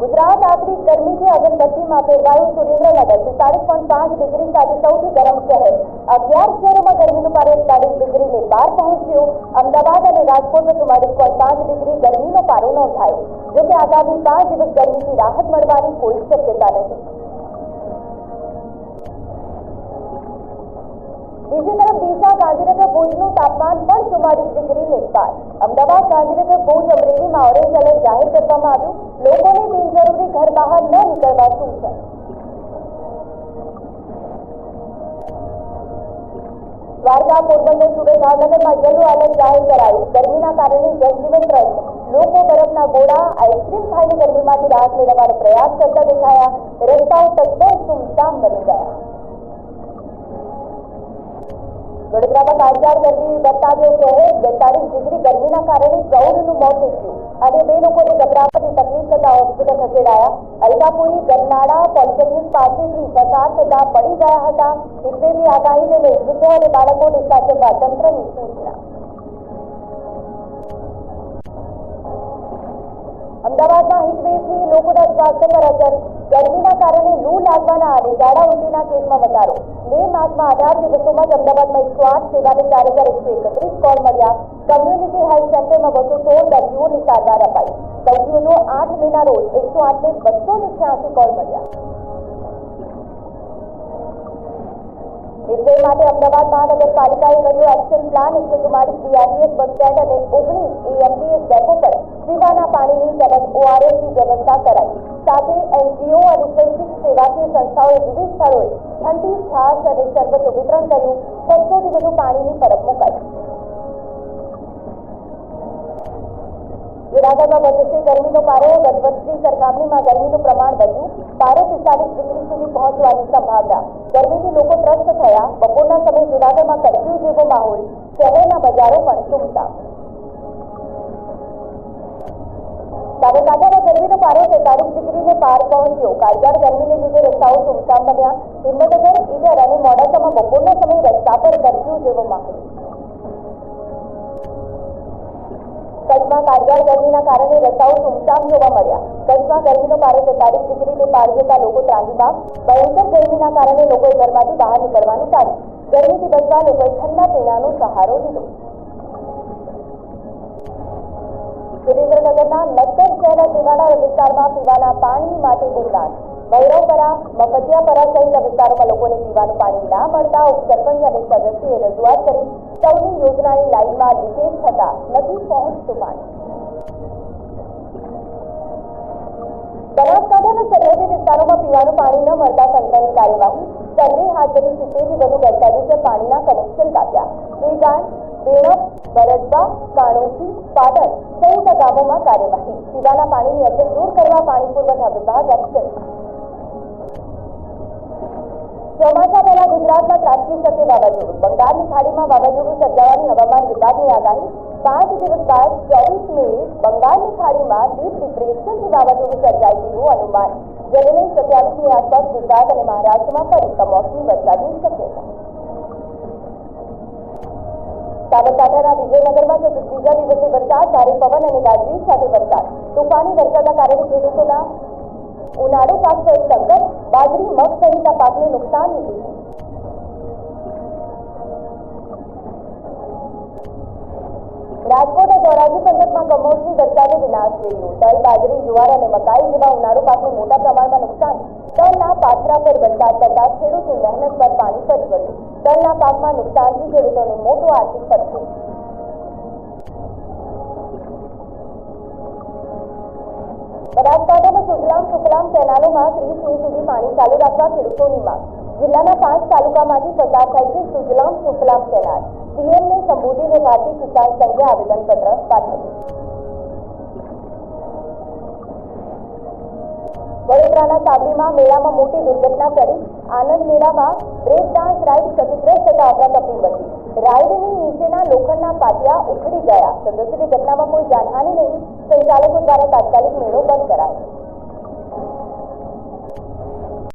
ગુજરાત આકરી ગરમીથી અગનબત્તીમાં ફેરવાયું સુરેન્દ્રનગર પિસ્તાળીસ પોઈન્ટ પાંચ ડિગ્રી સાથે સૌથી ગરમ શહેર. અગિયાર શહેરોમાં ગરમીનું પારો એકતાલીસ ડિગ્રીને પાર પહોંચ્યું. અમદાવાદ અને રાજકોટમાં ચુમ્માલીસ પોઈન્ટ પાંચ ડિગ્રી ગરમીનો પારો નોંધાયો. જોકે આગામી પાંચ દિવસ ગરમીથી રાહત મળવાની કોઈ શક્યતા નથી. બીજી તરફ ગાંધીનગર ભુજનું તાપમાન પણ ચુમ્માલીસ ડિગ્રીને પાર અમદાવાદ, ગાંધીનગર, ભુજ અમરેલીમાં ઓરેન્જ એલર્ટ જાહેર કરવામાં આવ્યું. લોકોને બિનજરૂરી ઘર બહાર ન નીકળવા સૂચન દ્વારકા પોરબંદર સુરત ભાવનગરમાં યલો એલર્ટ જાહેર કરાયું. ગરમીના કારણે જનજીવન ત્રસ્ત. લોકો બરફના ગોળા આઈસ્ક્રીમ ખાઈને ગરમીમાંથી રાહત મેળવવાનો પ્રયાસ કરતા દેખાયા. રસ્તાઓ તદ્દન સુમસામ બની ગયા. વડોદરામાં કાળઝાળ ગરમી બતાવ્યો કહેર બેતાલીસ ડિગ્રી ગરમીના કારણે પ્રૌઢનું મોત નીપજ્યું. અને બે લોકોને ગભરાવાની તકલીફ થતા હોસ્પિટલ ખસેડાયા. અલકાપુરી ગરનાળા પોલિટેકનિક પાસેથી પસાર થતા પડી ગયા હતા. હીટવેવની આગાહીને લઈ વૃદ્ધો અને બાળકોને સાચવવા તંત્રની સૂચના. અમદાવાદમાં હીટવેવથી લોકોના સ્વાસ્થ્ય પર અસર. ગરમીના કારણે લૂ લાગવાના અને ઝાડા ઉલટીના કેસમાં વધારો. મે માસમાં અઢાર દિવસોમાં જ અમદાવાદમાં એકસો આઠ સેવાને ચાર હજાર એકસો એકત્રીસ કોલ મળ્યા કમ્યુનિટી હેલ્થ સેન્ટરમાં બસો સોળ દર્દીઓની સારવાર અપાઈ સૌથી વધુ આઠ મેના રોજ એકસો આઠને બસો ને છ્યાસી કોલ મળ્યા હીટવેવ માટે અમદાવાદ મહાનગરપાલિકાએ કર્યો એક્શન પ્લાન એકસો ચુમ્માલીસ બીઆરટીએસ બસ સ્ટેન્ડ અને ઓગણીસ એએમટીએસ ડેપો પર પીવાના પાણીની તેમજ ઓઆરએસની વ્યવસ્થા કરાઈ સાથે એનજીઓ અને સ્વૈચ્છિક સેવાકીય સંસ્થાઓએ વિવિધ સ્થળોએ ઠંડી, છાશ અને શરબતો વિતરણ કર્યું. છસોથી વધુ પાણીની પરબ મુકાઈ. જુનાગઢમાં વધશે ગરમીનો પારો. ગત વર્ષની સરખામણીમાં ગરમીનું પ્રમાણ વધ્યું. પારો પિસ્તાલીસ ડિગ્રી સુધી પહોંચવાની સંભાવના. ગરમીથી લોકો ત્રસ્ત ગરમીનો પારો તેતાલીસ ડિગ્રીને પાર પહોંચ્યો. કાળઝાળ ગરમીને લીધે રસ્તાઓ સુમસામ બન્યા. હિંમતનગર, ઈડર અને મોડાસામાં બપોરના સમયે રસ્તા પર કરફ્યુ જેવો માહોલ. કચ્છમાં કાળઝાળ ગરમીના કારણે રસ્તાઓ સુમસામ જોવા મળ્યા. કચ્છમાં ગરમીનો પારો તેતાલીસ ડિગ્રીને પાર જતા લોકો ત્રાહીમામ ભયંકર ગરમીના કારણે લોકોએ ઘરમાંથી બહાર નીકળવાનું ટાળ્યું. ગરમીથી બચવા લોકોએ ઠંડા પીણાનો સહારો લીધો. સુરેન્દ્રનગરના શહેરના છેવાડા વિસ્તારમાં પીવાના પાણી માટે બુમરાણ ભૈરવપરા મફતિયાપરા સહિત વિસ્તારોમાં લોકોને પીવાનું પાણી ના મળતા ઉપસરપંચ અને સદસ્યએ રજૂઆત કરી સૌની યોજનાની લાઇનમાં લીકેજ થતા નથી પહોંચતું પાણી. બનાસકાંઠાના સરહદી વિસ્તારોમાં પીવાનું પાણી ન મળતા તંત્રની કાર્યવાહી. સર્વે હાથ ધરી સિત્તેરથી વધુ ગેરકાયદેસર પાણીના કનેક્શન કાપ્યા. સુઈગામ બેણપ બરડબા કાણોથી પાટણ સહિત ગામોમાં કાર્યવાહી. પીવાના પાણીની અસર દૂર કરવા પાણી પુરવઠા વિભાગ એક્શન ચોમાસા પહેલા ગુજરાતમાં ત્રાટકી શકે વાવાઝોડું. બંગાળની ખાડીમાં વાવાઝોડું સર્જાવાની હવામાન વિભાગની આગાહી. પાંચ દિવસ બાદ ચોવીસ મે બંગાળની ખાડીમાં ડીપ ડિપ્રેશનથી વાવાઝોડું સર્જાય તેવું અનુમાન. જેને લઈ સત્યાવીસની આસપાસ ગુજરાત અને મહારાષ્ટ્રમાં ફરી કમોસમી વરસાદની શક્યતા. સાબરકાંઠાના વિજયનગરમાં સતત બીજા દિવસે વરસાદ, ભારે પવન અને ગાજવીજ સાથે વરસાદ. તોફાની વરસાદના કારણે ખેડૂતોના ઉનાળો પાક પર સંકટ, બાજરી, મગ સહિતના પાકને નુકસાન લીધી રાજકોટ ધોરાજી પંથકમાં કમોસમી વરસાદે વિનાશ વેર્યો તલ, બાજરી, જુવાર અને મકાઈ જેવા ઉનાળુ પાકને મોટા પ્રમાણમાં નુકસાન તલના પાથરા પર વરસાદ પડતા ખેડૂતની મહેનત પર પાણી ફરી વળ્યું. તલના પાકમાં નુકસાનથી ખેડૂતોને મોટો આર્થિક ફટકો. બનાસકાંઠામાં સુજલામ સુફલામ કેનાલોમાં ત્રીસ મે સુધી પાણી ચાલુ રાખવા ખેડૂતોની માંગ. જિલ્લાના પાંચ તાલુકામાંથી પસાર થાય છે સુજલામ સુફલામ કેનાલ. સીએમને સંબોધીને ભારતીય કિસાન સંઘે આવેદનપત્ર પાઠવ્યું. વડોદરાના સાબરીમાં મેળામાં મોટી દુર્ઘટના કરી આનંદ મેળામાં બ્રેક ડાન્સ રાઇડ ક્ષતિગ્રસ્ત થતા અફરાતફરી મચી રાઇડની નીચેના લોખંડના પાટિયા ઉખડી ગયા. સદસ્યની ઘટનામાં કોઈ જાનહાની નહીં. સંચાલકો દ્વારા તાત્કાલિક મેળો બંધ કરાયો.